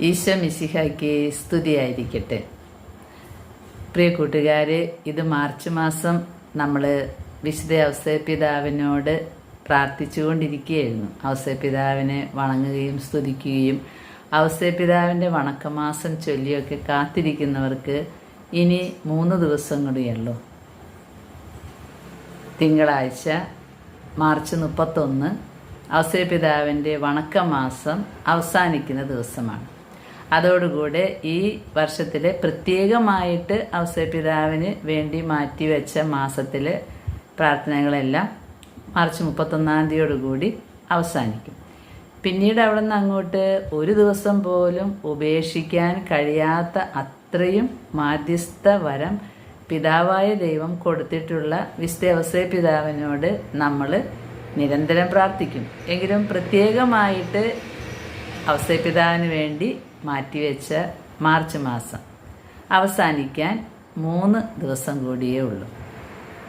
ഈശോ മിശിഹായ്ക്ക് സ്തുതിയായിരിക്കട്ടെ. പ്രിയ കൂട്ടുകാരെ ഇത് മാർച്ച് മാസം നമ്മൾ വിശുദ്ധ ഔസേപിതാവിനോട് പ്രാർത്ഥിച്ചുകൊണ്ടിരിക്കുകയായിരുന്നു. പിതാവിനെ വണങ്ങുകയും സ്തുതിക്കുകയും ഔസേപിതാവിന്റെ വണക്കമാസം ചൊല്ലിയൊക്കെ കാത്തിരിക്കുന്നവർക്ക് ഇനി മൂന്ന് ദിവസം കൂടിയുള്ളൂ തിങ്കളാഴ്ച മാർച്ച് മുപ്പത്തൊന്ന് ഔസേപിതാവിന്റെ വണക്കമാസം അവസാനിക്കുന്ന ദിവസമാണ്. അതോടുകൂടെ ഈ വർഷത്തിലെ പ്രത്യേകമായിട്ട് ഔസേപിതാവിന് വേണ്ടി മാറ്റിവെച്ച മാസത്തിലെ പ്രാർത്ഥനകളെല്ലാം മാർച്ച് മുപ്പത്തൊന്നാം തീയതിയോടുകൂടി അവസാനിക്കും. പിന്നീട് അവിടെ നിന്ന് അങ്ങോട്ട് ഒരു ദിവസം പോലും ഉപേക്ഷിക്കാൻ കഴിയാത്ത അത്രയും മാധ്യസ്ഥ വരം പിതാവായ ദൈവം കൊടുത്തിട്ടുള്ള വിസ്തവസേ പിതാവിനോട് നമ്മൾ നിരന്തരം പ്രാർത്ഥിക്കും. എങ്കിലും പ്രത്യേകമായിട്ട് അവസരപിതാവിന് വേണ്ടി മാറ്റിവെച്ച മാർച്ച് മാസം അവസാനിക്കാൻ മൂന്ന് ദിവസം കൂടിയേ ഉള്ളൂ.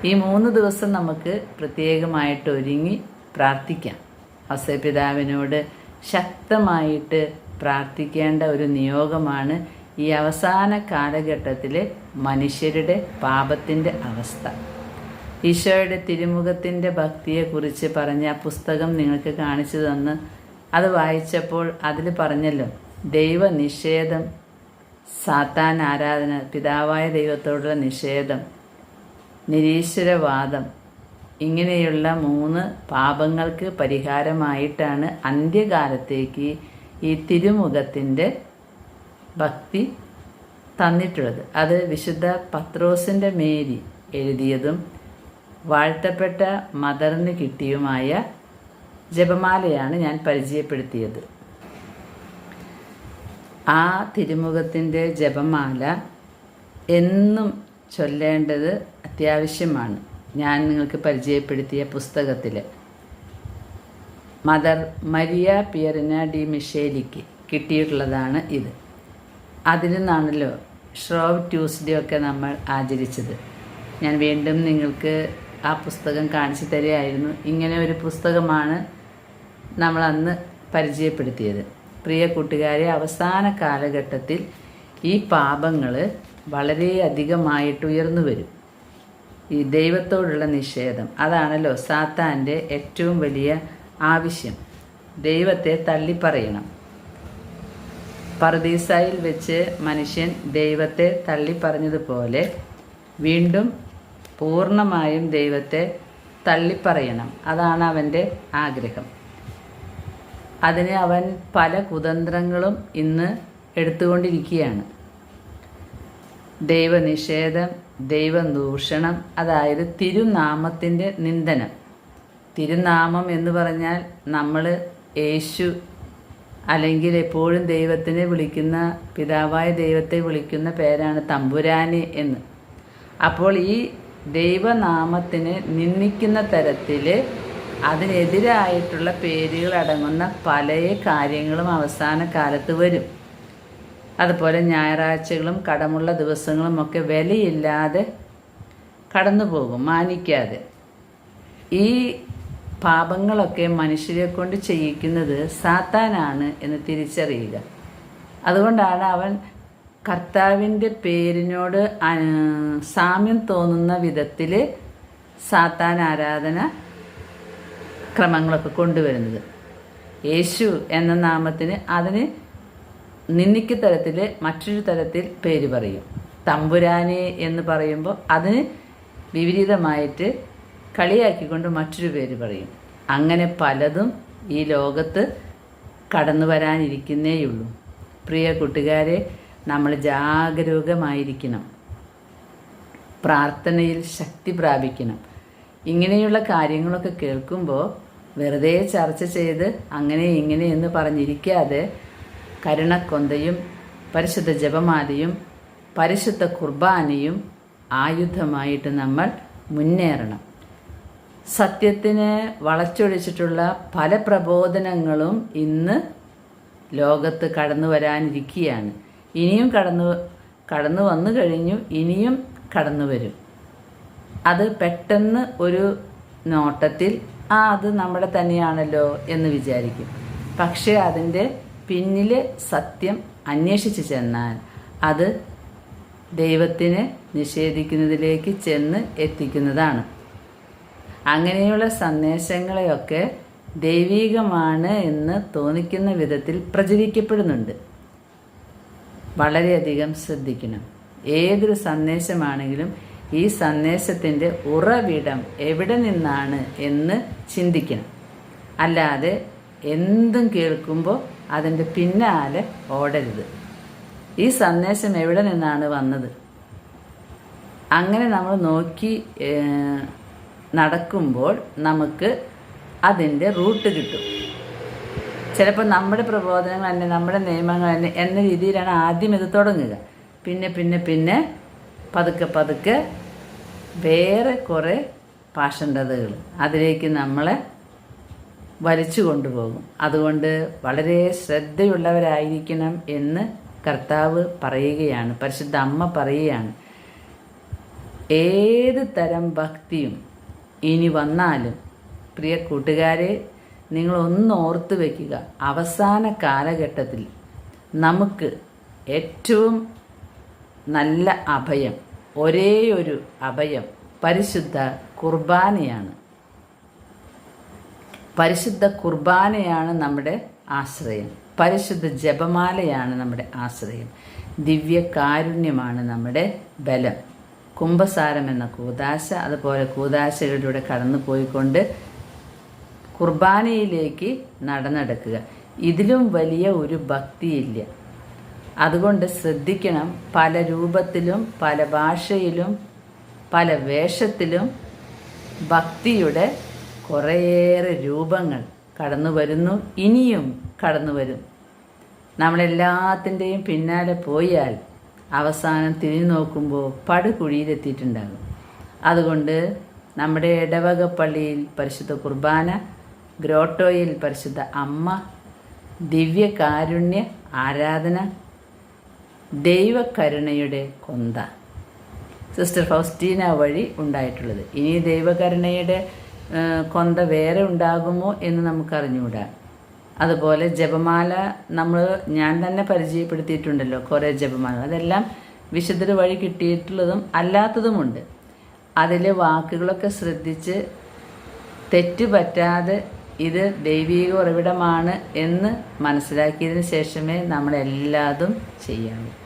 ഈ മൂന്ന് ദിവസം നമുക്ക് പ്രത്യേകമായിട്ട് ഒരുങ്ങി പ്രാർത്ഥിക്കാം. അവസരപിതാവിനോട് ശക്തമായിട്ട് പ്രാർത്ഥിക്കേണ്ട ഒരു നിയോഗമാണ് ഈ അവസാന കാലഘട്ടത്തിലെ മനുഷ്യരുടെ പാപത്തിന്റെ അവസ്ഥ. ഈശോയുടെ തിരുമുഖത്തിന്റെ ഭക്തിയെക്കുറിച്ച് പറഞ്ഞ പുസ്തകം നിങ്ങൾക്ക് കാണിച്ചു തന്ന് അത് വായിച്ചപ്പോൾ അതിൽ പറഞ്ഞല്ലോ ദൈവനിഷേധം സാത്താൻ ആരാധന പിതാവായ ദൈവത്തോടുള്ള നിഷേധം നിരീശ്വരവാദം ഇങ്ങനെയുള്ള മൂന്ന് പാപങ്ങൾക്ക് പരിഹാരമായിട്ടാണ് അന്ത്യകാലത്തേക്ക് ഈ തിരുമുഖത്തിന്റെ ഭക്തി തന്നിട്ടുള്ളത്. അത് വിശുദ്ധ പത്രോസിന്റെ മേരി എഴുതിയതും വാഴ്ത്തപ്പെട്ട മദറിന് കിട്ടിയുമായ ജപമാലയാണ് ഞാൻ പരിചയപ്പെടുത്തിയത്. ആ തിരുമുഖത്തിന്റെ ജപമാല എന്നും ചൊല്ലേണ്ടത് അത്യാവശ്യമാണ്. ഞാൻ നിങ്ങൾക്ക് പരിചയപ്പെടുത്തിയ പുസ്തകത്തിൽ മദർ മരിയ പിയറിന ഡി മിഷേലിക്ക് കിട്ടിയിട്ടുള്ളതാണ് ഇത്. അതിൽ നിന്നാണല്ലോ ഷ്രോവ് ട്യൂസ്ഡേ ഒക്കെ നമ്മൾ ആചരിച്ചത്. ഞാൻ വീണ്ടും നിങ്ങൾക്ക് ആ പുസ്തകം കാണിച്ചു തരികയായിരുന്നു. ഇങ്ങനെ ഒരു പുസ്തകമാണ് നമ്മൾ അന്ന് പരിചയപ്പെടുത്തിയത്. പ്രിയ കൂട്ടുകാരെ അവസാന കാലഘട്ടത്തിൽ ഈ പാപങ്ങൾ വളരെയധികമായിട്ട് ഉയർന്നു വരും. ഈ ദൈവത്തോടുള്ള നിഷേധം അതാണല്ലോ സാത്താന്റെ ഏറ്റവും വലിയ ആവശ്യം. ദൈവത്തെ തള്ളിപ്പറയണം. പർദീസായിൽ വെച്ച് മനുഷ്യൻ ദൈവത്തെ തള്ളിപ്പറഞ്ഞതുപോലെ വീണ്ടും പൂർണമായും ദൈവത്തെ തള്ളിപ്പറയണം. അതാണ് അവന്റെ ആഗ്രഹം. അതിന് അവൻ പല കുതന്ത്രങ്ങളും ഇന്ന് എടുത്തുകൊണ്ടിരിക്കുകയാണ്. ദൈവനിഷേധം ദൈവദൂഷണം അതായത് തിരുനാമത്തിന്റെ നിന്ദനം. തിരുനാമം എന്ന് പറഞ്ഞാൽ നമ്മൾ യേശു അല്ലെങ്കിൽ എപ്പോഴും ദൈവത്തിനെ വിളിക്കുന്ന പിതാവായ ദൈവത്തെ വിളിക്കുന്ന പേരാണ് തമ്പുരാനെ എന്ന്. അപ്പോൾ ഈ ദൈവനാമത്തിനെ നിന്ദിക്കുന്ന തരത്തിൽ അതിനെതിരായിട്ടുള്ള പേരുകൾ അടങ്ങുന്ന പല കാര്യങ്ങളും അവസാന കാലത്ത് വരും. അതുപോലെ ഞായറാഴ്ചകളും കടമുള്ള ദിവസങ്ങളും ഒക്കെ വിലയില്ലാതെ കടന്നു പോകും മാനിക്കാതെ. ഈ പാപങ്ങളൊക്കെ മനുഷ്യരെ കൊണ്ട് ചെയ്യിക്കുന്നത് സാത്താനാണ് എന്ന് തിരിച്ചറിയുക. അതുകൊണ്ടാണ് അവൻ കർത്താവിന്റെ പേരിനോട് സാമ്യം തോന്നുന്ന വിധത്തിൽ സാത്താൻ ആരാധന ക്രമങ്ങളൊക്കെ കൊണ്ടുവരുന്നത്. യേശു എന്ന നാമത്തിന് അതിന് നിന്ദിക്ക് തരത്തിൽ മറ്റൊരു തരത്തിൽ പേര് പറയും. തമ്പുരാനെ എന്ന് പറയുമ്പോൾ അതിന് വിപരീതമായിട്ട് കളിയാക്കിക്കൊണ്ട് മറ്റൊരു പേര് പറയും. അങ്ങനെ പലതും ഈ ലോകത്ത് കടന്നു വരാനിരിക്കുന്നേയുള്ളൂ. പ്രിയ കൂട്ടുകാരെ നമ്മൾ ജാഗരൂകമായിരിക്കണം. പ്രാർത്ഥനയിൽ ശക്തി പ്രാപിക്കണം. ഇങ്ങനെയുള്ള കാര്യങ്ങളൊക്കെ കേൾക്കുമ്പോൾ വെറുതെ ചർച്ച ചെയ്ത് അങ്ങനെ ഇങ്ങനെ എന്ന് പറഞ്ഞിരിക്കാതെ കരുണക്കൊന്തയും പരിശുദ്ധ ജപമാലയും പരിശുദ്ധ കുർബാനയും ആയുധമായിട്ട് നമ്മൾ മുന്നേറണം. സത്യത്തിന് വളച്ചൊടിച്ചിട്ടുള്ള പല പ്രബോധനങ്ങളും ഇന്ന് ലോകത്ത് കടന്നു വരാനിരിക്കുകയാണ് ഇനിയും കടന്നു കടന്നു വന്നു കഴിഞ്ഞു ഇനിയും കടന്നു വരും. അത് പെട്ടെന്ന് ഒരു നോട്ടത്തിൽ ആ അത് നമ്മുടെ തന്നെയാണല്ലോ എന്ന് വിചാരിക്കും. പക്ഷേ അതിന്റെ പിന്നിലെ സത്യം അന്വേഷിച്ച് ചെന്നാൽ അത് ദൈവത്തിന് നിഷേധിക്കുന്നതിലേക്ക് ചെന്ന് എത്തിക്കുന്നതാണ്. അങ്ങനെയുള്ള സന്ദേശങ്ങളെയൊക്കെ ദൈവീകമാണ് എന്ന് തോന്നിക്കുന്ന വിധത്തിൽ പ്രചരിക്കപ്പെടുന്നുണ്ട്. വളരെയധികം ശ്രദ്ധിക്കണം. ഏതൊരു സന്ദേശമാണെങ്കിലും ഈ സന്ദേശത്തിന്റെ ഉറവിടം എവിടെ നിന്നാണ് എന്ന് ചിന്തിക്കണം. അല്ലാതെ എന്തും കേൾക്കുമ്പോൾ അതിന്റെ പിന്നാലെ ഓടരുത്. ഈ സന്ദേശം എവിടെ നിന്നാണ് വന്നത്? അങ്ങനെ നമ്മൾ നോക്കി നടക്കുമ്പോൾ നമുക്ക് അതിന്റെ റൂട്ട് കിട്ടും. ചിലപ്പോൾ നമ്മുടെ പ്രബോധനങ്ങൾ തന്നെ നമ്മുടെ നിയമങ്ങൾ തന്നെ എന്ന രീതിയിലാണ് ആദ്യം ഇത് തുടങ്ങുക. പിന്നെ പിന്നെ പിന്നെ പതുക്കെ പതുക്കെ വേറെ കുറേ പാഷണ്ഡതകൾ അതിലേക്ക് നമ്മളെ വലിച്ചു കൊണ്ടുപോകും. അതുകൊണ്ട് വളരെ ശ്രദ്ധയുള്ളവരായിരിക്കണം എന്ന് കർത്താവ് പറയുകയാണ് പരിശുദ്ധ അമ്മ പറയുകയാണ്. ഏത് തരം ഭക്തിയും ഇനി വന്നാലും പ്രിയ കൂട്ടുകാരെ നിങ്ങളൊന്ന് ഓർത്ത് വയ്ക്കുക അവസാന കാലഘട്ടത്തിൽ നമുക്ക് ഏറ്റവും നല്ല അഭയം ഒരേ ഒരു അഭയം പരിശുദ്ധ കുർബാനയാണ്. പരിശുദ്ധ കുർബാനയാണ് നമ്മുടെ ആശ്രയം. പരിശുദ്ധ ജപമാലയാണ് നമ്മുടെ ആശ്രയം. ദിവ്യ കാരുണ്യമാണ് നമ്മുടെ ബലം. കുംഭസാരം എന്ന കൂതാശ അതുപോലെ കൂതാശകളിലൂടെ കടന്നു പോയിക്കൊണ്ട് കുർബാനയിലേക്ക് നടന്നെടുക്കുക. ഇതിലും വലിയ ഒരു ഭക്തിയില്ല. അതുകൊണ്ട് ശ്രദ്ധിക്കണം പല രൂപത്തിലും പല ഭാഷയിലും പല വേഷത്തിലും ഭക്തിയുടെ കുറേയേറെ രൂപങ്ങൾ കടന്നു വരുന്നു ഇനിയും കടന്നു വരും. നമ്മളെല്ലാത്തിന്റെയും പിന്നാലെ പോയാൽ അവസാനം തിരിഞ്ഞു നോക്കുമ്പോൾ പടുകുഴിയിലെത്തിയിട്ടുണ്ടാകും. അതുകൊണ്ട് നമ്മുടെ ഇടവക പള്ളിയിൽ പരിശുദ്ധ കുർബാന ഗ്രോട്ടോയിൽ പരിശുദ്ധ അമ്മ ദിവ്യകാരുണ്യ ആരാധന ദൈവകരുണയുടെ കൊന്ത. സിസ്റ്റർ ഫൗസ്റ്റീന വഴി ഉണ്ടായിട്ടുള്ളത്. ഇനി ദൈവകരുണയുടെ കൊന്ത വേറെ ഉണ്ടാകുമോ എന്ന് നമുക്കറിഞ്ഞുകൂടാ അതുപോലെ ജപമാല നമ്മൾ ഞാൻ തന്നെ പരിചയപ്പെടുത്തിയിട്ടുണ്ടല്ലോ കുറേ ജപമാല. അതെല്ലാം വിശുദ്ധർ വഴി കിട്ടിയിട്ടുള്ളതും അല്ലാത്തതുമുണ്ട്. അതിലെ വാക്കുകളൊക്കെ ശ്രദ്ധിച്ച് തെറ്റ് പറ്റാതെ ഇത് ദൈവീക ഉറവിടമാണ് എന്ന് മനസ്സിലാക്കിയതിന് ശേഷമേ നമ്മളെല്ലാതും ചെയ്യാവൂ.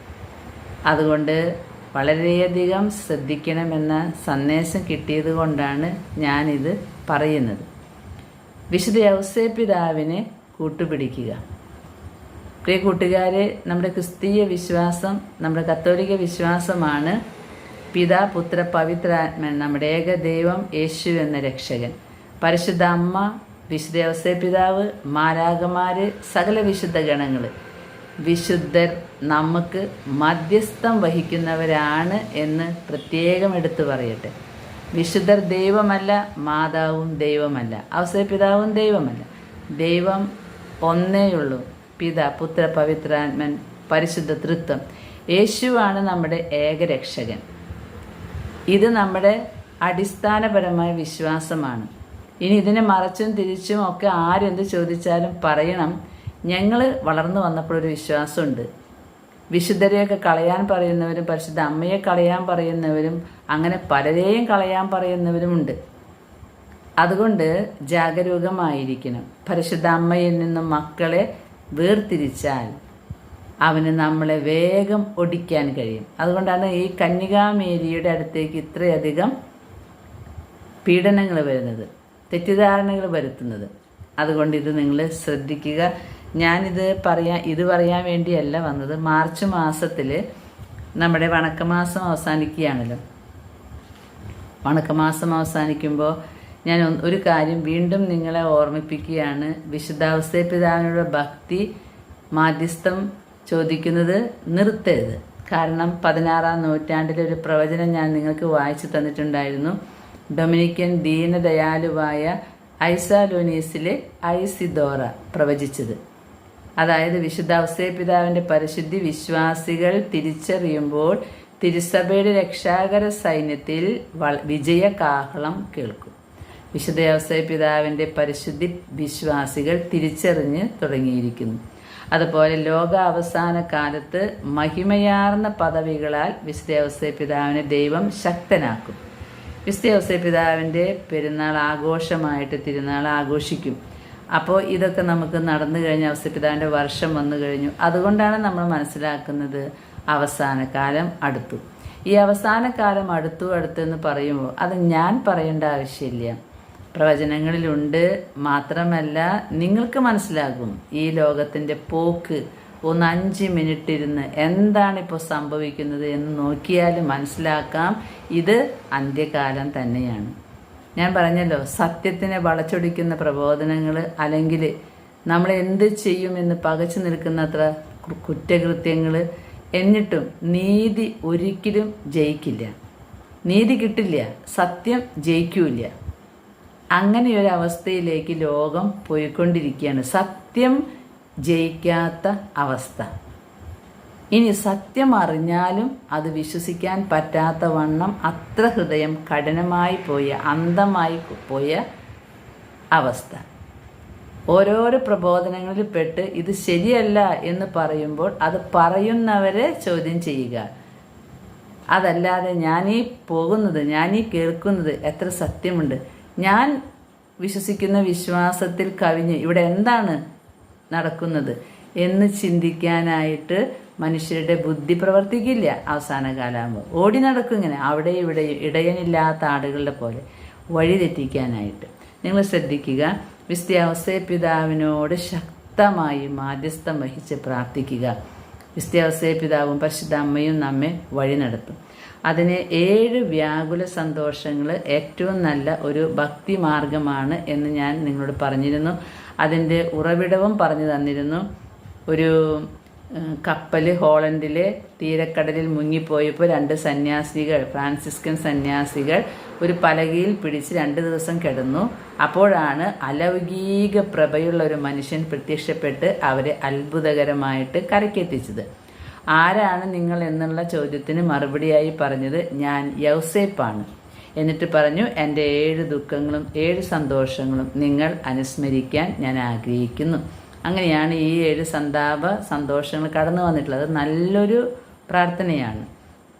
അതുകൊണ്ട് വളരെയധികം ശ്രദ്ധിക്കണമെന്ന സന്ദേശം കിട്ടിയത് കൊണ്ടാണ് ഞാനിത് പറയുന്നത്. വിശുദ്ധ യൗസേ പിതാവിനെ കൂട്ടുപിടിക്കുക. പ്രിയ കൂട്ടുകാരെ നമ്മുടെ ക്രിസ്തീയ വിശ്വാസം നമ്മുടെ കത്തോലിക വിശ്വാസമാണ് പിതാ പുത്ര പവിത്രാത്മൻ നമ്മുടെ ഏക ദൈവം യേശു എന്ന രക്ഷകൻ. പരിശുദ്ധ അമ്മ വിശുദ്ധ യൗസേ പിതാവ് മാലാകമാര് സകല വിശുദ്ധ ഗണങ്ങൾ വിശുദ്ധർ നമുക്ക് മധ്യസ്ഥം വഹിക്കുന്നവരാണ് എന്ന് പ്രത്യേകം എടുത്തു പറയട്ടെ. വിശുദ്ധർ ദൈവമല്ല മാതാവും ദൈവമല്ല അവസര പിതാവും ദൈവമല്ല. ദൈവം ഒന്നേയുള്ളൂ പിത പുത്ര പവിത്രാത്മൻ പരിശുദ്ധ തൃത്വം. യേശുവാണ് നമ്മുടെ ഏകരക്ഷകൻ. ഇത് നമ്മുടെ അടിസ്ഥാനപരമായ വിശ്വാസമാണ്. ഇനി ഇതിനെ മറച്ചും തിരിച്ചും ഒക്കെ ആരെന്ത് ചോദിച്ചാലും പറയണം. ഞങ്ങൾ വളർന്നു വന്നപ്പോഴൊരു വിശ്വാസമുണ്ട്. വിശുദ്ധരെയൊക്കെ കളയാൻ പറയുന്നവരും പരിശുദ്ധ അമ്മയെ കളയാൻ പറയുന്നവരും അങ്ങനെ പലരെയും കളയാൻ പറയുന്നവരുമുണ്ട്. അതുകൊണ്ട് ജാഗരൂകമായിരിക്കണം. പരിശുദ്ധ അമ്മയിൽ നിന്നും മക്കളെ വേർതിരിച്ചാൽ അവന് നമ്മളെ വേഗം ഒടിക്കാൻ കഴിയും. അതുകൊണ്ടാണ് ഈ കന്യകാമേരിയുടെ അടുത്തേക്ക് ഇത്രയധികം പീഡനങ്ങൾ വരുന്നത് തെറ്റിദ്ധാരണകൾ വരുത്തുന്നത്. അതുകൊണ്ട് ഇത് നിങ്ങൾ ശ്രദ്ധിക്കുക. ഞാനിത് പറയാ ഇത് പറയാൻ വേണ്ടിയല്ല വന്നത്. മാർച്ച് മാസത്തിൽ നമ്മുടെ വണക്കമാസം അവസാനിക്കുകയാണല്ലോ. വണക്കമാസം അവസാനിക്കുമ്പോൾ ഞാൻ ഒരു കാര്യം വീണ്ടും നിങ്ങളെ ഓർമ്മിപ്പിക്കുകയാണ്. വിശുദ്ധാവസ്ഥ പിതാവിനുള്ള ഭക്തി മാധ്യസ്ഥം ചോദിക്കുന്നത് നിർത്തരുത്. കാരണം പതിനാറാം നൂറ്റാണ്ടിലെ ഒരു പ്രവചനം ഞാൻ നിങ്ങൾക്ക് വായിച്ചു തന്നിട്ടുണ്ടായിരുന്നു. ഡൊമിനിക്കൻ ദീനദയാലുവായ ഐസാലോനീസിലെ ഐസിദോറ പ്രവചിച്ചത്. അതായത് വിശുദ്ധ ഔസേ പിതാവിന്റെ പരിശുദ്ധി വിശ്വാസികൾ തിരിച്ചറിയുമ്പോൾ തിരുസഭയുടെ രക്ഷാകര സൈന്യത്തിൽ വ- വിജയകാഹളം കേൾക്കും. വിശുദ്ധ ഔസേ പിതാവിന്റെ പരിശുദ്ധി വിശ്വാസികൾ തിരിച്ചറിഞ്ഞ് തുടങ്ങിയിരിക്കുന്നു. അതുപോലെ ലോക അവസാന കാലത്ത് മഹിമയാർന്ന പദവികളാൽ വിശുദ്ധ പിതാവിനെ ദൈവം ശക്തനാക്കും. വിശുദ്ധ പിതാവിന്റെ പെരുന്നാൾ ആഘോഷമായിട്ട് തിരുനാൾ ആഘോഷിക്കും. അപ്പോൾ ഇതൊക്കെ നമുക്ക് നടന്നു കഴിഞ്ഞ അവസ്ഥപിതാവിന്റെ വർഷം വന്നു കഴിഞ്ഞു. അതുകൊണ്ടാണ് നമ്മൾ മനസ്സിലാക്കുന്നത് അവസാനകാലം അടുത്തു. ഈ അവസാനകാലം അടുത്തു അടുത്തു എന്ന് പറയുമ്പോൾ അത് ഞാൻ പറയേണ്ട ആവശ്യമില്ല. പ്രവചനങ്ങളിലുണ്ട്. മാത്രമല്ല നിങ്ങൾക്ക് മനസ്സിലാകും ഈ ലോകത്തിന്റെ പോക്ക് ഒന്ന് അഞ്ച് മിനിറ്റ് ഇരുന്ന് എന്താണ് ഇപ്പോൾ സംഭവിക്കുന്നത് എന്ന് നോക്കിയാൽ മനസ്സിലാക്കാം. ഇത് അന്ത്യകാലം തന്നെയാണ്. ഞാൻ പറഞ്ഞല്ലോ സത്യത്തിനെ വളച്ചൊടിക്കുന്ന പ്രബോധനങ്ങൾ അല്ലെങ്കിൽ നമ്മൾ എന്ത് ചെയ്യുമെന്ന് പകച്ചു നിൽക്കുന്നത്ര കുറ്റകൃത്യങ്ങൾ എന്നിട്ടും നീതി ഒരിക്കലും ജയിക്കില്ല. നീതി കിട്ടില്ല സത്യം ജയിക്കൂല അങ്ങനെയൊരു അവസ്ഥയിലേക്ക് ലോകം പോയിക്കൊണ്ടിരിക്കുകയാണ്. സത്യം ജയിക്കാത്ത അവസ്ഥ. ഇനി സത്യം അറിഞ്ഞാലും അത് വിശ്വസിക്കാൻ പറ്റാത്ത വണ്ണം അത്ര ഹൃദയം കഠിനമായി പോയ അന്ധമായി പോയ അവസ്ഥ. ഓരോരോ പ്രബോധനങ്ങളിൽ പെട്ട് ഇത് ശരിയല്ല എന്ന് പറയുമ്പോൾ അത് പറയുന്നവരെ ചോദ്യം ചെയ്യുക. അതല്ലാതെ ഞാനീ പോകുന്നത് ഞാനീ കേൾക്കുന്നത് എത്ര സത്യമുണ്ട്. ഞാൻ വിശ്വസിക്കുന്ന വിശ്വാസത്തിൽ കവിഞ്ഞ് ഇവിടെ എന്താണ് നടക്കുന്നത് എന്ന് ചിന്തിക്കാനായിട്ട് മനുഷ്യരുടെ ബുദ്ധി പ്രവർത്തിക്കില്ല. അവസാന കാലാകുമ്പോൾ ഓടി നടക്കും ഇങ്ങനെ. അവിടെ ഇവിടെ ഇടയനില്ലാത്ത ആടുകളുടെ പോലെ വഴി തെറ്റിക്കാനായിട്ട്. നിങ്ങൾ ശ്രദ്ധിക്കുക. വിസ്ത്യാവസ്ഥ പിതാവിനോട് ശക്തമായി മാധ്യസ്ഥം വഹിച്ച് പ്രാർത്ഥിക്കുക. വിസ്ത്യാവസ്ഥ പിതാവും പരിശുദ്ധ അമ്മയും നമ്മെ വഴി നടത്തും. അതിന് ഏഴ് വ്യാകുല സന്തോഷങ്ങൾ ഏറ്റവും നല്ല ഒരു ഭക്തി മാർഗമാണ് എന്ന് ഞാൻ നിങ്ങളോട് പറഞ്ഞിരുന്നു. അതിന്റെ ഉറവിടവും പറഞ്ഞു തന്നിരുന്നു. ഒരു കപ്പൽ ഹോളണ്ടിലെ തീരക്കടലിൽ മുങ്ങിപ്പോയപ്പോൾ രണ്ട് സന്യാസികൾ ഫ്രാൻസിസ്കൻ സന്യാസികൾ ഒരു പലകയിൽ പിടിച്ച് രണ്ട് ദിവസം കിടന്നു. അപ്പോഴാണ് അലൗകിക പ്രഭയുള്ള ഒരു മനുഷ്യൻ പ്രത്യക്ഷപ്പെട്ട് അവരെ അത്ഭുതകരമായിട്ട് കരക്കെത്തിച്ചത് ആരാണ് നിങ്ങൾ എന്നുള്ള ചോദ്യത്തിന് മറുപടിയായി പറഞ്ഞത് ഞാൻ യൗസേപ്പാണ്. എന്നിട്ട് പറഞ്ഞു എന്റെ ഏഴ് ദുഃഖങ്ങളും ഏഴ് സന്തോഷങ്ങളും നിങ്ങൾ അനുസ്മരിക്കാൻ ഞാൻ ആഗ്രഹിക്കുന്നു. അങ്ങനെയാണ് ഈ ഏഴ് സന്താപ സന്തോഷങ്ങൾ കടന്നു വന്നിട്ടുള്ളത്. നല്ലൊരു പ്രാർത്ഥനയാണ്.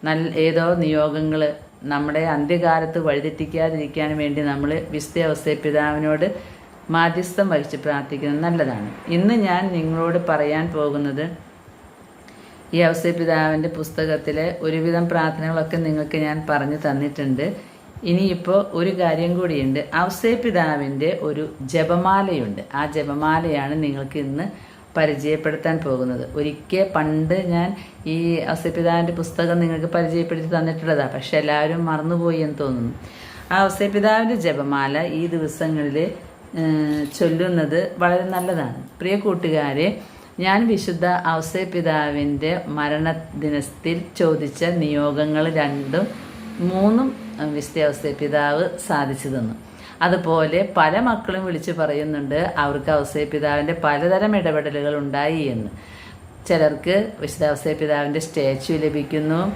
നല്ല ഏതോ നിയോഗങ്ങൾ നമ്മുടെ അന്ത്യകാലത്ത് വഴിതെറ്റിക്കാതിരിക്കാൻ വേണ്ടി നമ്മൾ വിസ്തയ പിതാവിനോട് മാധ്യസ്ഥം വഹിച്ച് പ്രാർത്ഥിക്കുന്നത് നല്ലതാണ്. ഇന്ന് ഞാൻ നിങ്ങളോട് പറയാൻ പോകുന്നത് ഈ അവസ്ഥ പിതാവിന്റെ പുസ്തകത്തിലെ ഒരുവിധം പ്രാർത്ഥനകളൊക്കെ നിങ്ങൾക്ക് ഞാൻ പറഞ്ഞു തന്നിട്ടുണ്ട്. ഇനിയിപ്പോൾ ഒരു കാര്യം കൂടിയുണ്ട്. അവസേപിതാവിന്റെ ഒരു ജപമാലയുണ്ട്. ആ ജപമാലയാണ് നിങ്ങൾക്ക് ഇന്ന് പരിചയപ്പെടുത്താൻ പോകുന്നത്. ഒരിക്കൽ പണ്ട് ഞാൻ ഈ അവസേപിതാവിന്റെ പുസ്തകം നിങ്ങൾക്ക് പരിചയപ്പെടുത്തി തന്നിട്ടുള്ളതാണ് പക്ഷെ എല്ലാവരും മറന്നുപോയി എന്ന് തോന്നുന്നു. ആ അവസേപിതാവിന്റെ ജപമാല ഈ ദിവസങ്ങളിൽ ചൊല്ലുന്നത് വളരെ നല്ലതാണ്. പ്രിയ കൂട്ടുകാരെ ഞാൻ വിശുദ്ധ ഔസേപിതാവിന്റെ മരണദിനത്തിൽ ചോദിച്ച നിയോഗങ്ങൾ രണ്ടും മൂന്നും വിശുദ്ധ പിതാവ് സാധിച്ചു തന്നു. അതുപോലെ പല മക്കളും വിളിച്ചു പറയുന്നുണ്ട് അവർക്ക് ഔസേപിതാവിന്റെ പലതരം ഇടപെടലുകൾ ഉണ്ടായി എന്ന്. ചിലർക്ക് വിശുദ്ധ പിതാവിന്റെ സ്റ്റാച്ചു ലഭിക്കുന്നു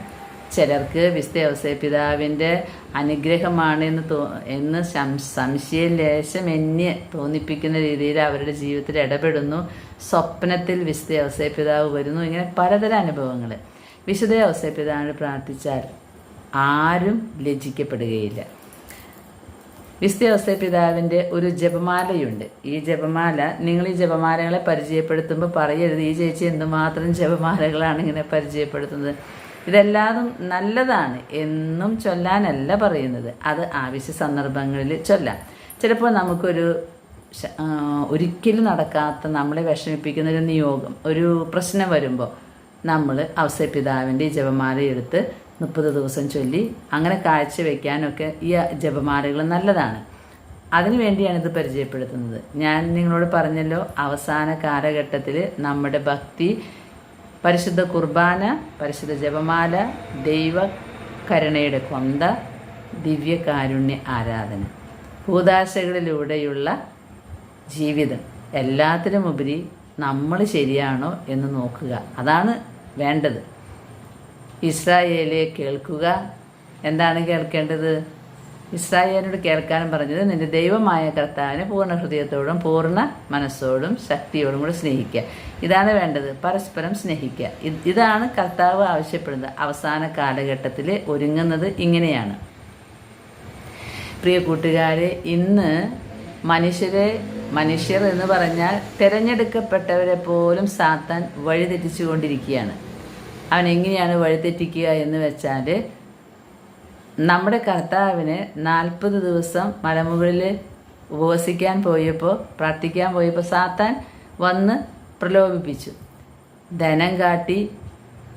ചിലർക്ക് വിശുദ്ധ പിതാവിന്റെ അനുഗ്രഹമാണ് എന്ന് തോ എന്ന് സംശയം ലേശം എന്നെ തോന്നിപ്പിക്കുന്ന രീതിയിൽ അവരുടെ ജീവിതത്തിൽ ഇടപെടുന്നു സ്വപ്നത്തിൽ വിശുദ്ധ പിതാവ് വരുന്നു ഇങ്ങനെ പലതരം അനുഭവങ്ങൾ. വിശുദ്ധ പിതാവിന് പ്രാർത്ഥിച്ചാൽ ആരും ലജ്ജിക്കപ്പെടുകയില്ല. വിസ്തവസ്ഥ പിതാവിന്റെ ഒരു ജപമാലയുണ്ട്. ഈ ജപമാല നിങ്ങൾ ഈ ജപമാലകളെ പരിചയപ്പെടുത്തുമ്പോൾ പറയരുത്. ഈ ചേച്ചി എന്തുമാത്രം ജപമാലകളാണ് ഇങ്ങനെ പരിചയപ്പെടുത്തുന്നത്? ഇതെല്ലാതും നല്ലതാണ് എന്നും ചൊല്ലാനല്ല പറയുന്നത്. അത് ആവശ്യ സന്ദർഭങ്ങളിൽ ചൊല്ലാം. ചിലപ്പോൾ നമുക്കൊരു ഒരിക്കലും നടക്കാത്ത നമ്മളെ വിഷമിപ്പിക്കുന്ന ഒരു നിയോഗം ഒരു പ്രശ്നം വരുമ്പോൾ നമ്മൾ അവസരപിതാവിന്റെ ജപമാല എടുത്ത് മുപ്പത് ദിവസം ചൊല്ലി അങ്ങനെ കാഴ്ച വയ്ക്കാനൊക്കെ ഈ ജപമാലകൾ നല്ലതാണ്. അതിനു വേണ്ടിയാണ് ഇത് പരിചയപ്പെടുത്തുന്നത്. ഞാൻ നിങ്ങളോട് പറഞ്ഞല്ലോ അവസാന കാലഘട്ടത്തിൽ നമ്മുടെ ഭക്തി പരിശുദ്ധ കുർബാന പരിശുദ്ധ ജപമാല ദൈവ കരുണയുടെ കൊന്ത ദിവ്യകാരുണ്യ ആരാധന ഭൂതാശകളിലൂടെയുള്ള ജീവിതം എല്ലാത്തിനുമുപരി നമ്മൾ ശരിയാണോ എന്ന് നോക്കുക. അതാണ് വേണ്ടത്. ഇസ്രായേലെ കേൾക്കുക. എന്താണ് കേൾക്കേണ്ടത്? ഇസ്രായേലിനോട് കേൾക്കാനും പറഞ്ഞത് നിന്റെ ദൈവമായ കർത്താവിനെ പൂർണ ഹൃദയത്തോടും പൂർണ മനസ്സോടും ശക്തിയോടും കൂടെ സ്നേഹിക്കുക. ഇതാണ് വേണ്ടത്. പരസ്പരം സ്നേഹിക്കുക. ഇതാണ് കർത്താവ് ആവശ്യപ്പെടുന്നത്. അവസാന കാലഘട്ടത്തിൽ ഒരുങ്ങുന്നത് ഇങ്ങനെയാണ്. പ്രിയ കൂട്ടുകാരെ ഇന്ന് മനുഷ്യരെ മനുഷ്യർ എന്ന് പറഞ്ഞാൽ തിരഞ്ഞെടുക്കപ്പെട്ടവരെ പോലും സാത്താൻ വഴിതെറ്റിച്ചു കൊണ്ടിരിക്കുകയാണ് അവൻ എങ്ങനെയാണ് വഴിതെറ്റിക്കുക എന്ന് വെച്ചാൽ നമ്മുടെ കർത്താവിന് നാൽപ്പത് ദിവസം മലമുകളിൽ ഉപവസിക്കാൻ പോയപ്പോൾ പ്രാർത്ഥിക്കാൻ പോയപ്പോൾ സാത്താൻ വന്ന് പ്രലോഭിപ്പിച്ചു. ധനം കാട്ടി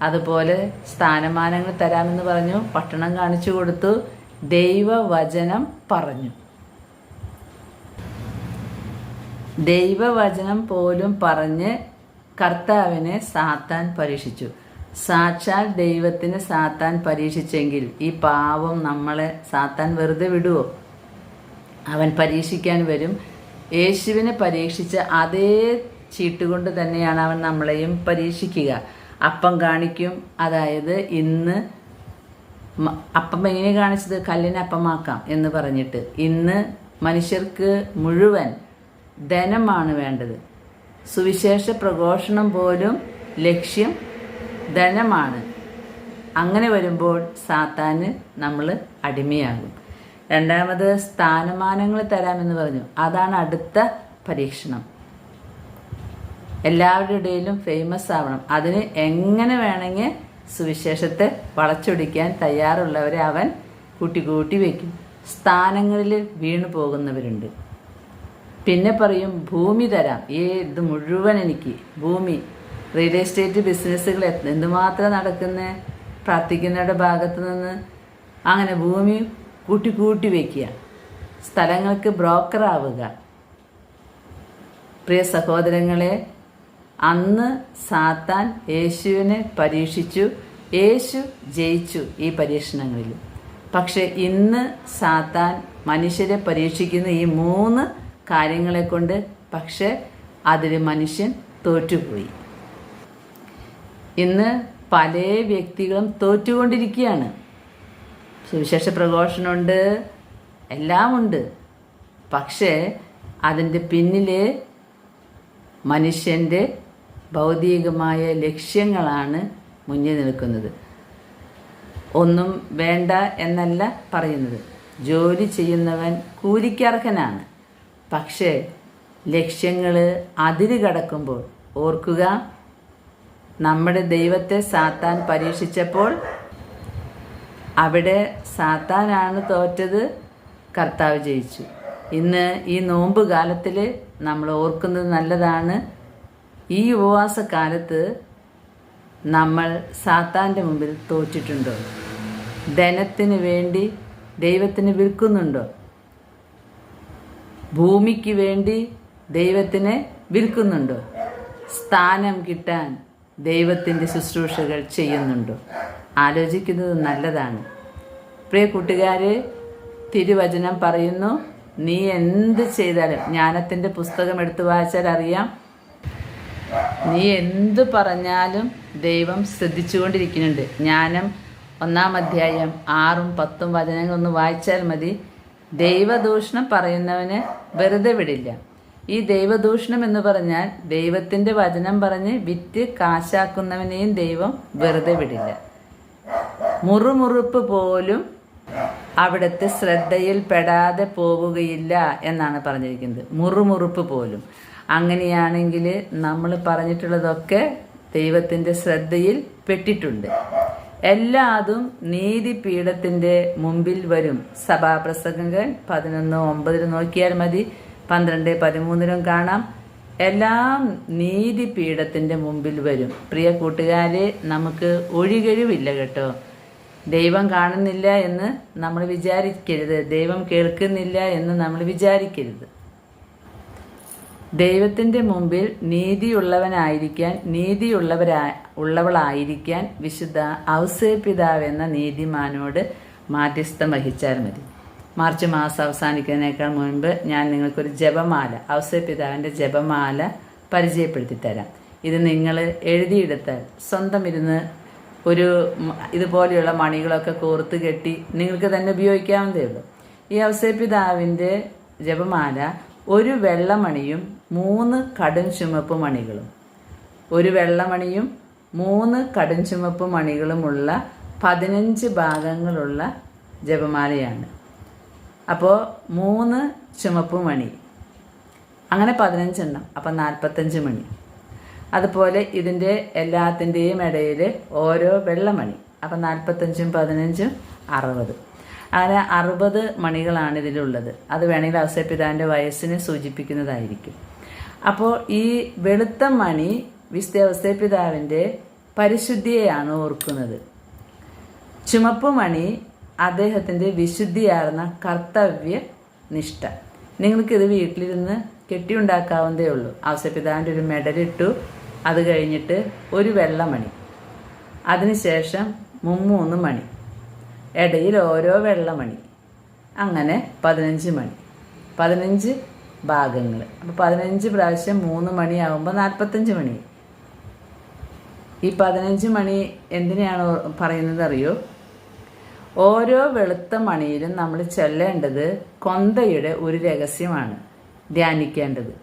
അതുപോലെ സ്ഥാനമാനങ്ങൾ തരാമെന്ന് പറഞ്ഞു പട്ടണം കാണിച്ചു കൊടുത്തു ദൈവവചനം പറഞ്ഞു. ദൈവവചനം പോലും പറഞ്ഞ് കർത്താവിനെ സാത്താൻ പരീക്ഷിച്ചു. സാക്ഷാൽ ദൈവത്തിന് സാത്താൻ പരീക്ഷിച്ചെങ്കിൽ ഈ പാവം നമ്മളെ സാത്താൻ വെറുതെ വിടുവോ? അവൻ പരീക്ഷിക്കാൻ വരും. യേശുവിനെ പരീക്ഷിച്ച അതേ ചീട്ടുകൊണ്ട് തന്നെയാണ് അവൻ നമ്മളെയും പരീക്ഷിക്കുക. അപ്പം കാണിക്കും. അതായത് ഇന്ന് അപ്പം എങ്ങനെ കാണിച്ചത്? കല്ലിനെ അപ്പമാക്കാം എന്ന് പറഞ്ഞിട്ട്. ഇന്ന് മനുഷ്യർക്ക് മുഴുവൻ ധനമാണ് വേണ്ടത്. സുവിശേഷ പ്രഘോഷണം പോലും ലക്ഷ്യം ധനമാണ്. അങ്ങനെ വരുമ്പോൾ സാത്താന് നമ്മൾ അടിമയാകും. രണ്ടാമത് സ്ഥാനമാനങ്ങൾ തരാമെന്ന് പറഞ്ഞു. അതാണ് അടുത്ത പരീക്ഷണം. എല്ലാവരുടെ ഇടയിലും ഫേമസ് ആവണം. അതിന് എങ്ങനെ വേണമെങ്കിൽ സുവിശേഷത്തെ വളച്ചൊടിക്കാൻ തയ്യാറുള്ളവരെ അവൻ കൂട്ടി കൂട്ടി വയ്ക്കും സ്ഥാനങ്ങളിൽ വീണു പോകുന്നവരുണ്ട്. പിന്നെ പറയും ഭൂമി തരാം. ഈ ഇത് മുഴുവൻ എനിക്ക്. ഭൂമി. റിയൽ എസ്റ്റേറ്റ് ബിസിനസ്സുകൾ എന്തുമാത്രം നടക്കുന്ന പ്രാർത്ഥിക്കുന്നവരുടെ ഭാഗത്ത് നിന്ന് അങ്ങനെ ഭൂമി കൂട്ടി കൂട്ടി വയ്ക്കുക സ്ഥലങ്ങൾക്ക് ബ്രോക്കറാവുക പ്രിയ സഹോദരങ്ങളെ അന്ന് സാത്താൻ യേശുവിനെ പരീക്ഷിച്ചു. യേശു ജയിച്ചു ഈ പരീക്ഷണങ്ങളിൽ. പക്ഷേ ഇന്ന് സാത്താൻ മനുഷ്യരെ പരീക്ഷിക്കുന്ന ഈ മൂന്ന് കാര്യങ്ങളെ കൊണ്ട് പക്ഷെ അതിൽ മനുഷ്യൻ തോറ്റുപോയി. ഇന്ന് പല വ്യക്തികളും തോറ്റുകൊണ്ടിരിക്കുകയാണ്. സുവിശേഷ പ്രഘോഷണമുണ്ട് എല്ലാമുണ്ട്. പക്ഷേ അതിന്റെ പിന്നിൽ മനുഷ്യന്റെ ഭൗതികമായ ലക്ഷ്യങ്ങളാണ് മുന്നിൽ നിൽക്കുന്നത്. ഒന്നും വേണ്ട എന്നല്ല പറയുന്നത്. ജോലി ചെയ്യുന്നവൻ കൂലിക്കർഹനാണ്. പക്ഷേ ലക്ഷ്യങ്ങൾ അതിര് കടക്കുമ്പോൾ ഓർക്കുക നമ്മുടെ ദൈവത്തെ സാത്താൻ പരീക്ഷിച്ചപ്പോൾ അവിടെ സാത്താനാണ് തോറ്റത്. കർത്താവ് ജയിച്ചു. ഇന്ന് ഈ നോമ്പ് കാലത്തിൽ നമ്മൾ ഓർക്കുന്നത് നല്ലതാണ്. ഈ ഉപവാസ കാലത്ത് നമ്മൾ സാത്താന്റെ മുമ്പിൽ തോറ്റിട്ടുണ്ടോ? ധനത്തിന് വേണ്ടി ദൈവത്തിന് വിൽക്കുന്നുണ്ടോ? ഭൂമിക്ക് വേണ്ടി ദൈവത്തിനെ വിൽക്കുന്നുണ്ടോ? സ്ഥാനം കിട്ടാൻ ദൈവത്തിന്റെ ശുശ്രൂഷകൾ ചെയ്യുന്നുണ്ടോ? ആലോചിക്കുന്നത് നല്ലതാണ്. പ്രിയ കൂട്ടുകാരെ തിരുവചനം പറയുന്നു നീ എന്ത് ചെയ്താലും ജ്ഞാനത്തിന്റെ പുസ്തകം എടുത്തു വായിച്ചാൽ അറിയാം. നീ എന്ത് പറഞ്ഞാലും ദൈവം ശ്രദ്ധിച്ചുകൊണ്ടിരിക്കുന്നുണ്ട്. ജ്ഞാനം ഒന്നാം അധ്യായം ആറും പത്തും വചനങ്ങൾ ഒന്ന് വായിച്ചാൽ മതി. ദൈവദൂഷണം പറയുന്നവന് വെറുതെ വിടില്ല. ഈ ദൈവദൂഷണം എന്ന് പറഞ്ഞാൽ ദൈവത്തിന്റെ വചനം പറഞ്ഞ് വിറ്റ് കാശാക്കുന്നവനെയും ദൈവം വെറുതെ വിടില്ല. മുറുമുറുപ്പ് പോലും അവിടുത്തെ ശ്രദ്ധയിൽ പെടാതെ പോവുകയില്ല എന്നാണ് പറഞ്ഞിരിക്കുന്നത്. മുറുമുറുപ്പ് പോലും. അങ്ങനെയാണെങ്കിൽ നമ്മൾ പറഞ്ഞിട്ടുള്ളതൊക്കെ ദൈവത്തിന്റെ ശ്രദ്ധയിൽ പെട്ടിട്ടുണ്ട്. എല്ലാതും നീതിപീഠത്തിന്റെ മുമ്പിൽ വരും. സഭാപ്രസംഗങ്ങൾ പതിനൊന്ന് ഒമ്പതിൽ നോക്കിയാൽ മതി. പന്ത്രണ്ട് പതിമൂന്നിലും കാണാം. എല്ലാം നീതിപീഠത്തിന്റെ മുമ്പിൽ വരും. പ്രിയ കൂട്ടുകാരെ നമുക്ക് ഒഴികഴിവില്ല കേട്ടോ. ദൈവം കാണുന്നില്ല എന്ന് നമ്മൾ വിചാരിക്കരുത്. ദൈവം കേൾക്കുന്നില്ല എന്ന് നമ്മൾ വിചാരിക്കരുത്. ദൈവത്തിന്റെ മുമ്പിൽ നീതിയുള്ളവനായിരിക്കാൻ നീതിയുള്ളവരാ ഉള്ളവളായിരിക്കാൻ വിശുദ്ധ ഔസേപിതാവെന്ന നീതിമാനോട് മാധ്യസ്ഥം വഹിച്ചാൽ മതി. മാർച്ച് മാസം അവസാനിക്കുന്നതിനേക്കാൾ മുൻപ് ഞാൻ നിങ്ങൾക്കൊരു ജപമാല ഔസേപിതാവിന്റെ ജപമാല പരിചയപ്പെടുത്തി തരാം. ഇത് നിങ്ങൾ എഴുതിയെടുത്താൽ സ്വന്തം ഇരുന്ന് ഒരു ഇതുപോലെയുള്ള മണികളൊക്കെ കോർത്ത് കെട്ടി നിങ്ങൾക്ക് തന്നെ ഉപയോഗിക്കാവുന്നതേ ഉള്ളൂ. ഈ ഔസേപിതാവിന്റെ ജപമാല ഒരു വെള്ളമണിയും മൂന്ന് കടും ചുമപ്പ് മണികളും. ഒരു വെള്ളമണിയും മൂന്ന് കടും ചുമപ്പ് മണികളുമുള്ള പതിനഞ്ച് ഭാഗങ്ങളുള്ള ജപമാലയാണ്. അപ്പോൾ മൂന്ന് ചുമപ്പ് മണി. അങ്ങനെ പതിനഞ്ചെണ്ണം അപ്പം നാൽപ്പത്തഞ്ച് മണി. അതുപോലെ ഇതിന്റെ എല്ലാത്തിന്റെയും ഇടയിൽ ഓരോ വെള്ളമണി അപ്പം നാൽപ്പത്തഞ്ചും പതിനഞ്ചും അറുപത്. അങ്ങനെ അറുപത് മണികളാണ് ഇതിലുള്ളത്. അത് വേണമെങ്കിൽ ഔസേപിതാവിന്റെ വയസ്സിനെ സൂചിപ്പിക്കുന്നതായിരിക്കും. അപ്പോൾ ഈ വെളുത്ത മണി വിശുദ്ധ ഔസേപിതാവിന്റെ പരിശുദ്ധിയെയാണ് ഓർക്കുന്നത്. ചുമപ്പ് മണി അദ്ദേഹത്തിന്റെ വിശുദ്ധിയാർന്ന കർത്തവ്യ നിഷ്ഠ. നിങ്ങൾക്കിത് വീട്ടിലിരുന്ന് കെട്ടിയുണ്ടാക്കാവുന്നതേ ഉള്ളൂ. ഔസപിതാവിന്റെ ഒരു മെഡലിട്ടു. അത് കഴിഞ്ഞിട്ട് ഒരു വെള്ളമണി. അതിനുശേഷം മുമ്മൂന്ന് മണി. ഇടയിൽ ഓരോ വെള്ളമണി. അങ്ങനെ പതിനഞ്ച് മണി. പതിനഞ്ച് ഭാഗങ്ങൾ അപ്പോൾ പതിനഞ്ച് പ്രാവശ്യം മൂന്ന് മണിയാകുമ്പോൾ നാൽപ്പത്തഞ്ച് മണി. ഈ പതിനഞ്ച് മണി എന്തിനാണ് പറയുന്നത് അറിയോ ഓരോ വെളുത്ത മണിയിലും നമ്മൾ ചൊല്ലേണ്ടത് കൊന്തയുടെ ഒരു രഹസ്യമാണ് ധ്യാനിക്കേണ്ടത്.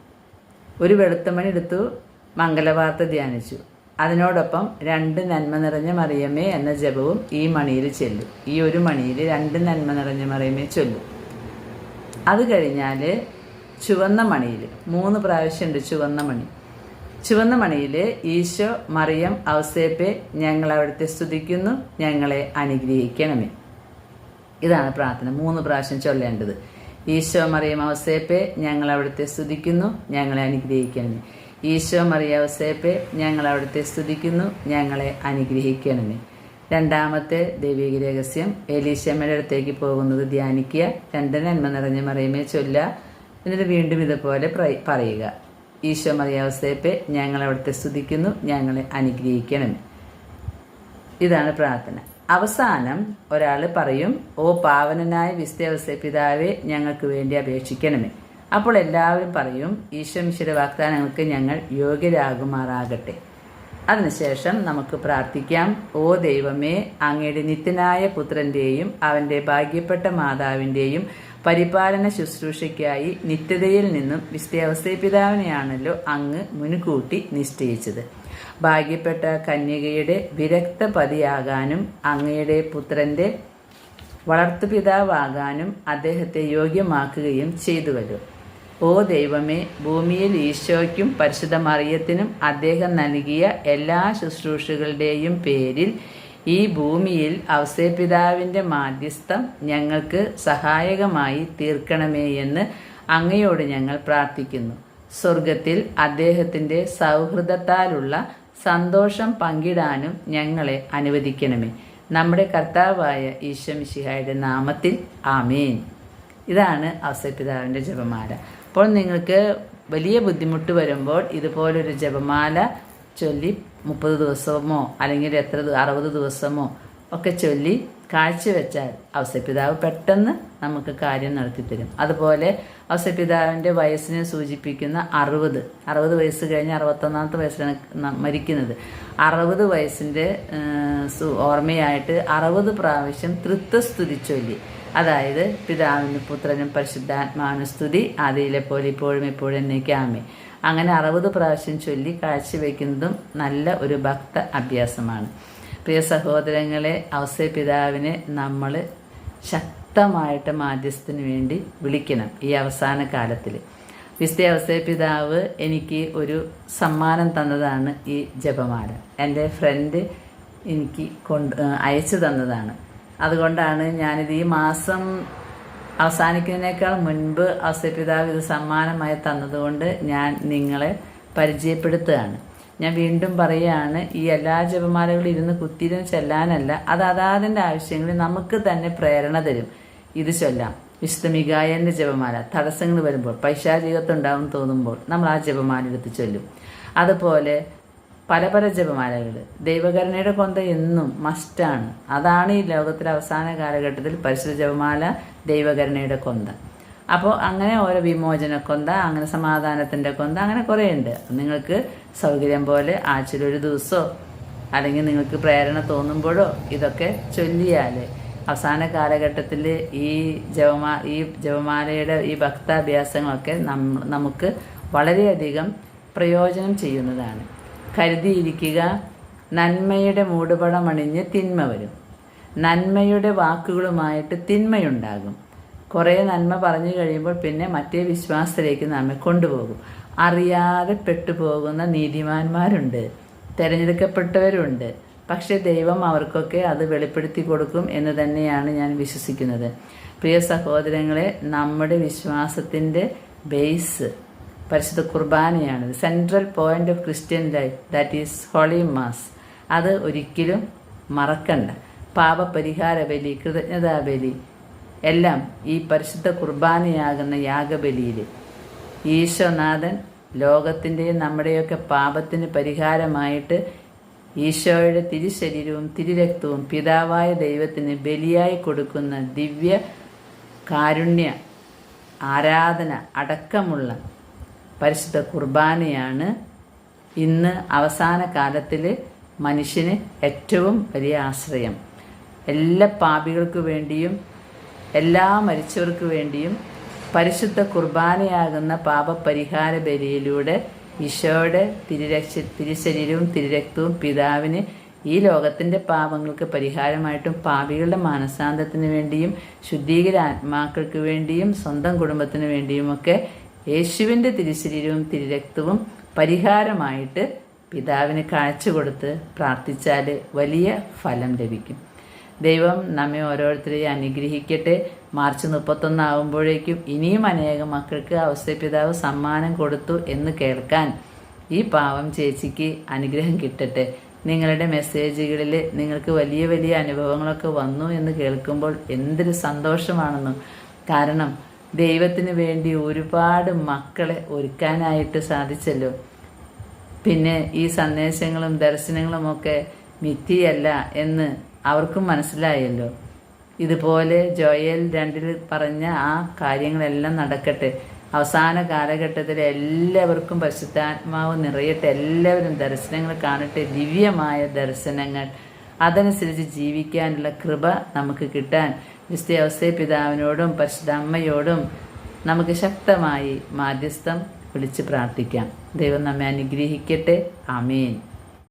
ഒരു വെളുത്ത മണി എടുത്തു മംഗലവാർത്ത ധ്യാനിച്ചു. അതിനോടൊപ്പം രണ്ട് നന്മ നിറഞ്ഞ മറിയമ്മേ എന്ന ജപവും ഈ മണിയിൽ ചെല്ലും. ഈ ഒരു മണിയിൽ രണ്ട് നന്മ നിറഞ്ഞ മറിയമ്മേ ചൊല്ലും. അത് കഴിഞ്ഞാൽ ചുവന്ന മണിയിൽ മൂന്ന് പ്രാവശ്യമുണ്ട് ചുവന്ന മണി. ചുവന്ന മണിയിൽ ഈശോ മറിയം ഔസേപ്പെ ഞങ്ങൾ അവിടുത്തെ സ്തുതിക്കുന്നു ഞങ്ങളെ അനുഗ്രഹിക്കണമേ. ഇതാണ് പ്രാർത്ഥന. മൂന്ന് പ്രാവശ്യം ചൊല്ലേണ്ടത്. ഈശോ മറിയം അവസേപ്പെ ഞങ്ങൾ അവിടുത്തെ സ്തുതിക്കുന്നു ഞങ്ങളെ അനുഗ്രഹിക്കണമേ. ഈശോ മറിയ അവസേപ്പെ ഞങ്ങൾ അവിടുത്തെ സ്തുതിക്കുന്നു ഞങ്ങളെ അനുഗ്രഹിക്കണമേ. രണ്ടാമത്തെ ദൈവിക രഹസ്യം എലീശമ്മയുടെ അടുത്തേക്ക് പോകുന്നത് ധ്യാനിക്കുക രണ്ട് നന്മ നിറഞ്ഞ മറിയമേ ചൊല്ല എന്നിട്ട് വീണ്ടും ഇതുപോലെ പറയുക. ഈശോ മറിയ അവസേപ്പെ ഞങ്ങൾ അവിടുത്തെ സ്തുതിക്കുന്നു ഞങ്ങളെ അനുഗ്രഹിക്കണമേ. ഇതാണ് പ്രാർത്ഥന. അവസാനം ഒരാൾ പറയും ഓ പാവനനായ വിസ്തവസ പിതാവെ ഞങ്ങൾക്ക് വേണ്ടി അപേക്ഷിക്കണമേ. അപ്പോൾ എല്ലാവരും പറയും ഈശോ മിശിയുടെ വാഗ്ദാനങ്ങൾക്ക് ഞങ്ങൾ യോഗ്യരാകുമാറാകട്ടെ. അതിനുശേഷം നമുക്ക് പ്രാർത്ഥിക്കാം ഓ ദൈവമേ അങ്ങയുടെ നിത്യനായ പുത്രന്റെയും അവന്റെ ഭാഗ്യപ്പെട്ട മാതാവിന്റെയും പരിപാലന ശുശ്രൂഷയ്ക്കായി നിത്യതയിൽ നിന്നും വിസ്തവസ പിതാവിനെയാണല്ലോ അങ്ങ് മുൻകൂട്ടി നിശ്ചയിച്ചത്. ഭാഗ്യപ്പെട്ട കന്യകയുടെ വിരക്ത പതിയാകാനും അങ്ങയുടെ പുത്രന്റെ വളർത്തുപിതാവാകാനും അദ്ദേഹത്തെ യോഗ്യമാക്കുകയും ചെയ്തുവല്ലോ. ഓ ദൈവമേ ഭൂമിയിൽ ഈശോയ്ക്കും പരിശുദ്ധ മറിയത്തിനും അദ്ദേഹം നൽകിയ എല്ലാ ശുശ്രൂഷകളുടെയും പേരിൽ ഈ ഭൂമിയിൽ അവസേപിതാവിന്റെ മാധ്യസ്ഥം ഞങ്ങൾക്ക് സഹായകമായി തീർക്കണമേ എന്ന് അങ്ങയോട് ഞങ്ങൾ പ്രാർത്ഥിക്കുന്നു. സ്വർഗത്തിൽ അദ്ദേഹത്തിന്റെ സൗഹൃദത്താലുള്ള സന്തോഷം പങ്കിടാനും ഞങ്ങളെ അനുവദിക്കണമേ. നമ്മുടെ കർത്താവായ ഈശ്വമിഷിഹായുടെ നാമത്തിൽ ആമീൻ. ഇതാണ് അവസരപിതാവിന്റെ ജപമാല. അപ്പോൾ നിങ്ങൾക്ക് വലിയ ബുദ്ധിമുട്ട് വരുമ്പോൾ ഇതുപോലൊരു ജപമാല ചൊല്ലി മുപ്പത് ദിവസമോ അല്ലെങ്കിൽ എത്ര അറുപത് ദിവസമോ ഒക്കെ ചൊല്ലി കാഴ്ചവെച്ചാൽ അവസരപിതാവ് പെട്ടെന്ന് നമുക്ക് കാര്യം നടത്തിത്തരും അതുപോലെ അവസരപിതാവിന്റെ വയസ്സിനെ സൂചിപ്പിക്കുന്ന അറുപത്. അറുപത് വയസ്സ് കഴിഞ്ഞ് അറുപത്തൊന്നാമത്തെ വയസ്സിലാണ് മരിക്കുന്നത്. അറുപത് വയസ്സിന്റെ ഓർമ്മയായിട്ട് അറുപത് പ്രാവശ്യം തൃത്വസ്തുതി ചൊല്ലി. അതായത് പിതാവിനും പുത്രനും പരിശുദ്ധാത്മാവിനും സ്തുതി ആദിയിലെ പോലെ ഇപ്പോഴും എപ്പോഴും എന്നേക്കാമേ അങ്ങനെ അറുപത് പ്രാവശ്യം ചൊല്ലി കാഴ്ചവെക്കുന്നതും നല്ല ഒരു ഭക്ത അഭ്യാസമാണ്. പ്രിയ സഹോദരങ്ങളെ അവസര പിതാവിനെ നമ്മൾ ശക്തമായിട്ട് മാധ്യസ്ഥത്തിന് വേണ്ടി വിളിക്കണം ഈ അവസാന കാലത്തിൽ വിസ്തേ അവസര പിതാവ് എനിക്ക് ഒരു സമ്മാനം തന്നതാണ് ഈ ജപമാല. എന്റെ ഫ്രണ്ട് എനിക്ക് കൊണ്ട് അയച്ചു തന്നതാണ്. അതുകൊണ്ടാണ് ഞാനിത് ഈ മാസം അവസാനിക്കുന്നതിനേക്കാൾ മുൻപ് ഔസപിതാവ് ഇത് സമ്മാനമായി തന്നതുകൊണ്ട് ഞാൻ നിങ്ങളെ പരിചയപ്പെടുത്തുകയാണ്. ഞാൻ വീണ്ടും പറയുകയാണ് ഈ എല്ലാ ജപമാലകളും ഇരുന്ന് കുത്തിയിരുന്ന് ചെല്ലാനല്ല. അത് അതാതിന്റെ ആവശ്യങ്ങളിൽ നമുക്ക് തന്നെ പ്രേരണ തരും. ഇത് ചൊല്ലാം. വിശുദ്ധ മികായന്റെ ജപമാല തടസ്സങ്ങൾ വരുമ്പോൾ പൈശാചികത്വം തോന്നുമ്പോൾ നമ്മൾ ആ ജപമാല എടുത്ത് ചൊല്ലും. അതുപോലെ പല പല ജപമാലകൾ. ദൈവകരുണയുടെ കൊന്ത എന്നും മസ്റ്റാണ് അതാണ് ഈ ലോകത്തിലെ അവസാന കാലഘട്ടത്തിൽ പരിശുദ്ധ ജപമാല ദൈവകരുണയുടെ കൊന്ത അപ്പോൾ അങ്ങനെ ഓരോ വിമോചന കൊന്ത അങ്ങനെ സമാധാനത്തിന്റെ കൊന്ത അങ്ങനെ കുറേ ഉണ്ട് നിങ്ങൾക്ക് സൗകര്യം പോലെ ആഴ്ചയിൽ ഒരു ദിവസമോ അല്ലെങ്കിൽ നിങ്ങൾക്ക് പ്രേരണ തോന്നുമ്പോഴോ ഇതൊക്കെ ചൊല്ലിയാൽ അവസാന കാലഘട്ടത്തിൽ ഈ ജപമാ ഈ ജപമാലയുടെ ഈ ഭക്താഭ്യാസങ്ങളൊക്കെ നം നമുക്ക് വളരെയധികം പ്രയോജനം ചെയ്യുന്നതാണ്. കരുതിയിരിക്കുക നന്മയുടെ മൂടുപടം അണിഞ്ഞ് തിന്മ വരും. നന്മയുടെ വാക്കുകളുമായിട്ട് തിന്മയുണ്ടാകും. കുറേ നന്മ പറഞ്ഞു കഴിയുമ്പോൾ പിന്നെ മറ്റേ വിശ്വാസത്തിലേക്ക് നമ്മെ കൊണ്ടുപോകും. അറിയാതെ പെട്ടുപോകുന്ന നീതിമാന്മാരുണ്ട്. തിരഞ്ഞെടുക്കപ്പെട്ടവരുണ്ട്. പക്ഷെ ദൈവം അവർക്കൊക്കെ അത് വെളിപ്പെടുത്തി കൊടുക്കും എന്ന് തന്നെയാണ് ഞാൻ വിശ്വസിക്കുന്നത്. പ്രിയ സഹോദരങ്ങളെ നമ്മുടെ വിശ്വാസത്തിന്റെ ബേസ് പരിശുദ്ധ കുർബാനയാണ്. Central point of Christian life that is holy mass അത് ഒരിക്കലും മറക്കണ്ട. പാപപരിഹാര ബലി കൃതജ്ഞതാ ബലി എല്ലാം ഈ പരിശുദ്ധ കുർബാനയാകുന്ന യാഗബലിയിൽ ഈശോനാഥൻ ലോകത്തിന്റെയും നമ്മുടെയൊക്കെ പാപത്തിന് പരിഹാരമായിട്ട് ഈശോയുടെ തിരുശരീരവും തിരുരക്തവും പിതാവായ ദൈവത്തിന് ബലിയായി കൊടുക്കുന്ന ദിവ്യ കാരുണ്യ ആരാധന അടക്കമുള്ള പരിശുദ്ധ കുർബാനയാണ് ഇന്ന് അവസാന കാലത്തിൽ മനുഷ്യന് ഏറ്റവും വലിയ ആശ്രയം. എല്ലാ പാപികൾക്ക് വേണ്ടിയും എല്ലാ മരിച്ചവർക്ക് വേണ്ടിയും പരിശുദ്ധ കുർബാനയാകുന്ന പാപപരിഹാര ബലിയിലൂടെ ഈശോയുടെ തിരുരക്ഷ തിരുശരീരവും തിരുരക്തവും പിതാവിന് ഈ ലോകത്തിന്റെ പാപങ്ങൾക്ക് പരിഹാരമായിട്ടും പാപികളുടെ മാനസാന്തത്തിന് വേണ്ടിയും ശുദ്ധീകര ആത്മാക്കൾക്ക് വേണ്ടിയും സ്വന്തം കുടുംബത്തിന് വേണ്ടിയുമൊക്കെ യേശുവിന്റെ തിരുശരീരവും തിരുരക്തവും പരിഹാരമായിട്ട് പിതാവിന് കാഴ്ച കൊടുത്ത് പ്രാർത്ഥിച്ചാൽ വലിയ ഫലം ലഭിക്കും. ദൈവം നമ്മെ ഓരോരുത്തരെയും അനുഗ്രഹിക്കട്ടെ. മാർച്ച് മുപ്പത്തൊന്നാകുമ്പോഴേക്കും ഇനിയും അനേകം മക്കൾക്ക് അവസ്ഥപിതാവ് സമ്മാനം കൊടുത്തു എന്ന് കേൾക്കാൻ ഈ പാവം ചേച്ചിക്ക് അനുഗ്രഹം കിട്ടട്ടെ. നിങ്ങളുടെ മെസ്സേജുകളിൽ നിങ്ങൾക്ക് വലിയ വലിയ അനുഭവങ്ങളൊക്കെ വന്നു എന്ന് കേൾക്കുമ്പോൾ എന്തൊരു സന്തോഷമാണെന്നും. കാരണം ദൈവത്തിന് വേണ്ടി ഒരുപാട് മക്കളെ ഒരുക്കാനായിട്ട് സാധിച്ചല്ലോ. പിന്നെ ഈ സന്ദേശങ്ങളും ദർശനങ്ങളും ഒക്കെ മിഥിയല്ല എന്ന് അവർക്കും മനസ്സിലായല്ലോ. ഇതുപോലെ ജോയൽ രണ്ടിൽ പറഞ്ഞ ആ കാര്യങ്ങളെല്ലാം നടക്കട്ടെ. അവസാന കാലഘട്ടത്തിൽ എല്ലാവർക്കും പരിശുദ്ധാത്മാവ് നിറയട്ടെ. എല്ലാവരും ദർശനങ്ങൾ കാണട്ടെ. ദിവ്യമായ ദർശനങ്ങൾ. അതനുസരിച്ച് ജീവിക്കാനുള്ള കൃപ നമുക്ക് കിട്ടാൻ വിസ്തയ അവസ്ഥ പിതാവിനോടും പരിശുദ്ധ അമ്മയോടും നമുക്ക് ശക്തമായി മാധ്യസ്ഥം വിളിച്ച് പ്രാർത്ഥിക്കാം. ദൈവം നമ്മെ അനുഗ്രഹിക്കട്ടെ. ആമേൻ.